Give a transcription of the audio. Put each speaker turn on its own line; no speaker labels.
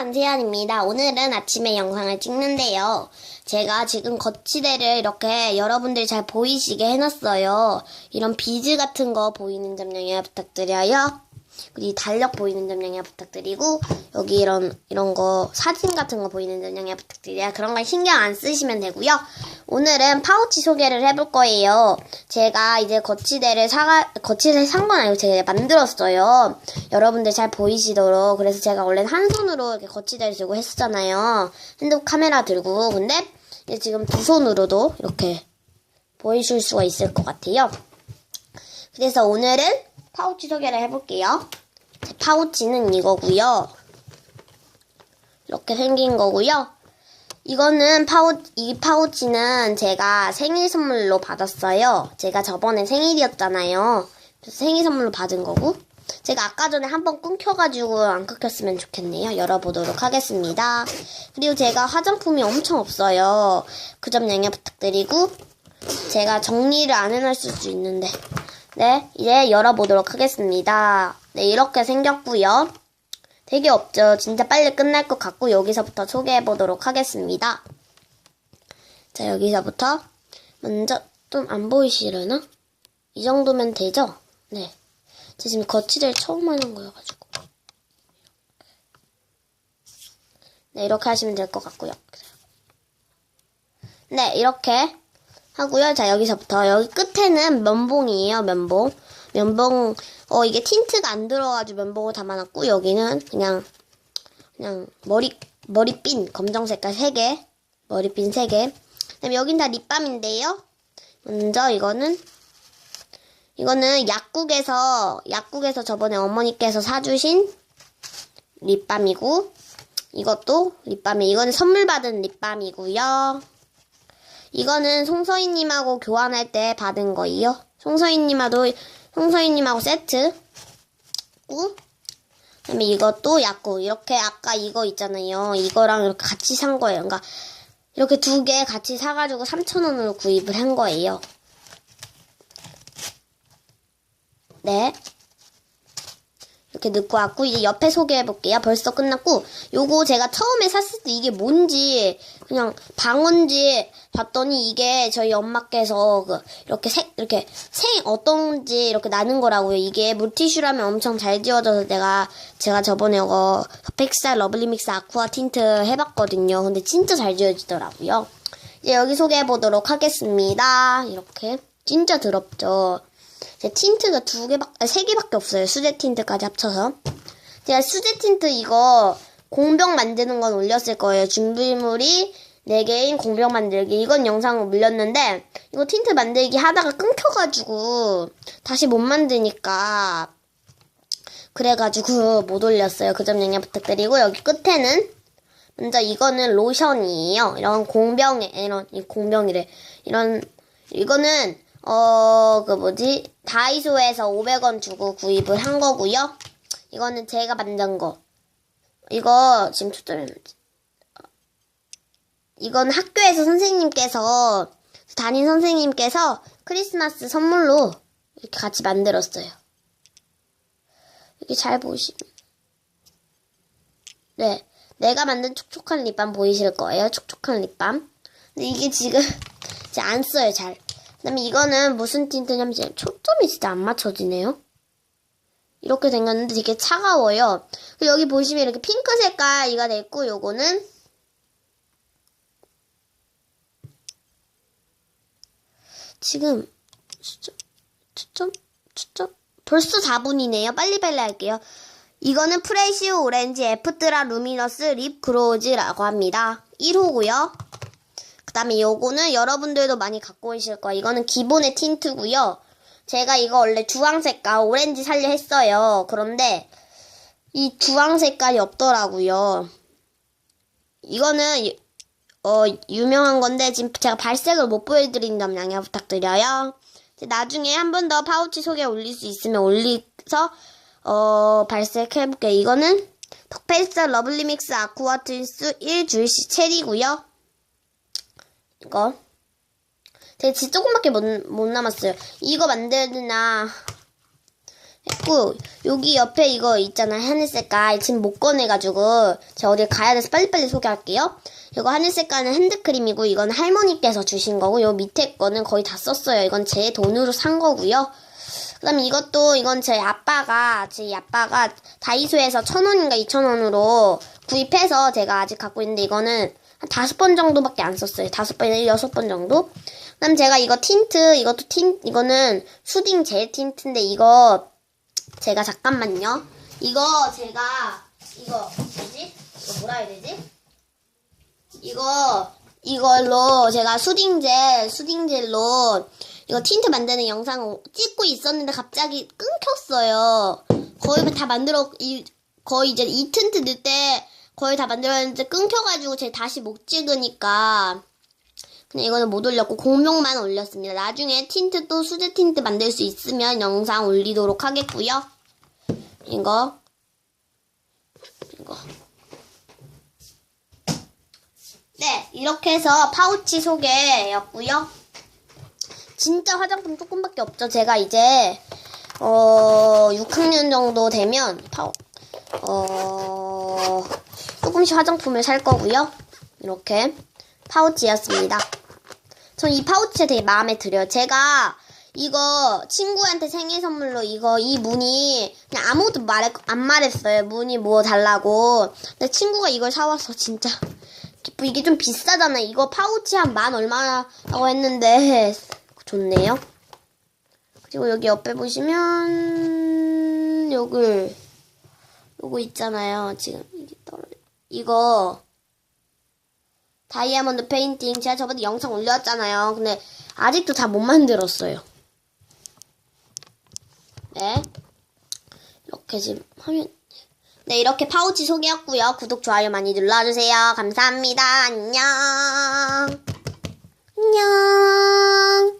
안세연입니다. 오늘은 아침에 영상을 찍는데요. 제가 지금 거치대를 이렇게 여러분들 잘 보이시게 해놨어요. 이런 비즈 같은 거 보이는 점 양해 부탁드려요. 그리고 이 달력 보이는 점 양해 부탁드리고 여기 이런 이런 거 사진 같은 거 보이는 점 양해 부탁드려요. 그런 건 신경 안 쓰시면 되고요. 오늘은 파우치 소개를 해볼 거예요. 제가 이제 거치대를 사가 거치대 산 건 아니고 제가 만들었어요. 여러분들 잘 보이시도록 그래서 제가 원래는 한 손으로 이렇게 거치대를 들고 했었잖아요. 핸드폰 카메라 들고 근데 지금 두 손으로도 이렇게 보이실 수가 있을 것 같아요. 그래서 오늘은 파우치 소개를 해볼게요. 제 파우치는 이거고요. 이렇게 생긴 거고요. 이거는 파우 이 파우치는 제가 생일 선물로 받았어요. 제가 저번에 생일이었잖아요. 그래서 생일 선물로 받은 거고. 제가 아까 전에 한번 끊겨가지고 안 끊겼으면 좋겠네요. 열어보도록 하겠습니다. 그리고 제가 화장품이 엄청 없어요. 그 점 양해 부탁드리고 제가 정리를 안 해놨을 수 있는데 네 이제 열어보도록 하겠습니다. 네 이렇게 생겼고요. 되게 없죠. 진짜 빨리 끝날 것 같고 여기서부터 소개해 보도록 하겠습니다. 자 여기서부터 먼저 좀 안 보이시려나? 이 정도면 되죠? 네. 제 지금 거치대를 처음 하는 거여가지고 네 이렇게 하시면 될 것 같고요. 네 이렇게 하고요. 자 여기서부터 여기 끝에는 면봉이에요. 면봉. 면봉 어 이게 틴트가 안 들어가지고 면봉을 담아놨고 여기는 그냥 그냥 머리 머리핀 검정 색깔 3개 머리핀 3개 그다음에 여긴 다 립밤인데요. 먼저 이거는 이거는 약국에서 약국에서 저번에 어머니께서 사주신 립밤이고 이것도 립밤이 이거는 선물 받은 립밤이고요. 이거는 송서희님하고 교환할 때 받은 거예요. 송서희님하고 송서희님하고 세트. 고 그다음에 이것도 약국 이렇게 아까 이거 있잖아요. 이거랑 이렇게 같이 산 거예요. 그러니까 이렇게 두 개 같이 사가지고 3,000원으로 구입을 한 거예요. 네. 이렇게 넣고 왔고 이제 옆에 소개해 볼게요. 벌써 끝났고 요거 제가 처음에 샀을 때 이게 뭔지 그냥 방언지 봤더니 이게 저희 엄마께서 그 이렇게 색 이렇게 생 어떤지 이렇게 나는 거라고요. 이게 물티슈라면 엄청 잘 지워져서 내가 제가 저번에 이거 팩살 러블리믹스 아쿠아 틴트 해봤거든요. 근데 진짜 잘 지워지더라고요. 이제 여기 소개해 보도록 하겠습니다. 이렇게 진짜 더럽죠. 제 틴트가 두 개밖, 아, 세 개밖에 없어요. 수제 틴트까지 합쳐서. 제가 수제 틴트 이거 공병 만드는 건 올렸을 거예요. 준비물이 4개인 공병 만들기. 이건 영상을 올렸는데, 이거 틴트 만들기 하다가 끊겨가지고, 다시 못 만드니까, 그래가지고 못 올렸어요. 그 점 양해 부탁드리고, 여기 끝에는, 먼저 이거는 로션이에요. 이런 공병에, 이런, 이 공병이래. 이런, 이거는, 어, 그 뭐지? 다이소에서 500원 주고 구입을 한 거고요. 이거는 제가 만든 거. 이거 지금 초점이 이건 학교에서 선생님께서 담임 선생님께서 크리스마스 선물로 이렇게 같이 만들었어요. 이렇게 잘 보시면 네, 내가 만든 촉촉한 립밤 보이실 거예요. 촉촉한 립밤. 근데 이게 지금 이제 안 써요 잘. 그다음에 이거는 무슨 틴트냐면 이제 초점이 진짜 안 맞춰지네요. 이렇게 생겼는데 되게 차가워요. 여기 보시면 이렇게 핑크 색깔 이가 됐고 요거는 지금 초점 초점 초점 벌써 4분이네요. 빨리빨리 할게요. 이거는 프레시오 오렌지 애프트라 루미너스 립 그로우즈라고 합니다. 1호고요. 그 다음에 요거는 여러분들도 많이 갖고 오실 거예요. 이거는 기본의 틴트고요. 제가 이거 원래 주황 색깔 오렌지 살려 했어요. 그런데 이 주황 색깔이 없더라고요. 이거는 어 유명한 건데 지금 제가 발색을 못 보여드린다면 양해 부탁드려요. 나중에 한 번 더 파우치 소개 올릴 수 있으면 올리서 어 발색해볼게요. 이거는 덕페이스 러블리믹스 아쿠아 트윈스 1줄시 체리고요. 이거 진짜 조금밖에 못, 못 남았어요. 이거 만드느냐 했고 여기 옆에 이거 있잖아요 하늘 색깔. 지금 못 꺼내가지고 제가 어딜 가야 돼서 빨리빨리 소개할게요. 이거 하늘 색깔은 핸드크림이고 이건 할머니께서 주신 거고 요 밑에 거는 거의 다 썼어요. 이건 제 돈으로 산 거고요. 그 다음에 이것도 이건 제 아빠가 제 아빠가 다이소에서 천 원인가 이천 원으로 구입해서 제가 아직 갖고 있는데 이거는 한 다섯 번 정도밖에 안 썼어요 다섯 번이나 여섯 번 정도 그다음 제가 이거 틴트 이것도 틴 이거는 수딩 젤 틴트인데 이거 제가 잠깐만요. 이거 제가 이거 뭐지? 이거 뭐라 해야 되지? 이거 이걸로 제가 수딩젤 수딩젤로 이거 틴트 만드는 영상 찍고 있었는데 갑자기 끊겼어요. 거의 다 만들어 이 거의 이제 이 틴트 넣을 때 거의 다 만들었는데 끊겨가지고 제가 다시 못 찍으니까 그냥 이거는 못 올렸고 공룡만 올렸습니다. 나중에 틴트 또 수제 틴트 만들 수 있으면 영상 올리도록 하겠고요. 이거 이거 네 이렇게 해서 파우치 소개였고요. 진짜 화장품 조금밖에 없죠. 제가 이제 어 6학년 정도 되면 파우 어 조금씩 화장품을 살 거고요. 이렇게 파우치였습니다. 전 이 파우치가 되게 마음에 들어요. 제가 이거 친구한테 생일 선물로 이거 이 무늬 그냥 아무것도 말안 말했어요. 무늬 뭐 달라고. 근데 친구가 이걸 사와서 진짜 이게 좀 비싸잖아. 이거 파우치 한 만 얼마라고 했는데 좋네요. 그리고 여기 옆에 보시면 여기 요거 있잖아요. 지금 이거 다이아몬드 페인팅 제가 저번에 영상 올렸잖아요. 근데 아직도 다 못 만들었어요. 네. 이렇게 지금 화면 네, 이렇게 파우치 소개였고요 구독, 좋아요 많이 눌러주세요. 감사합니다. 안녕. 안녕.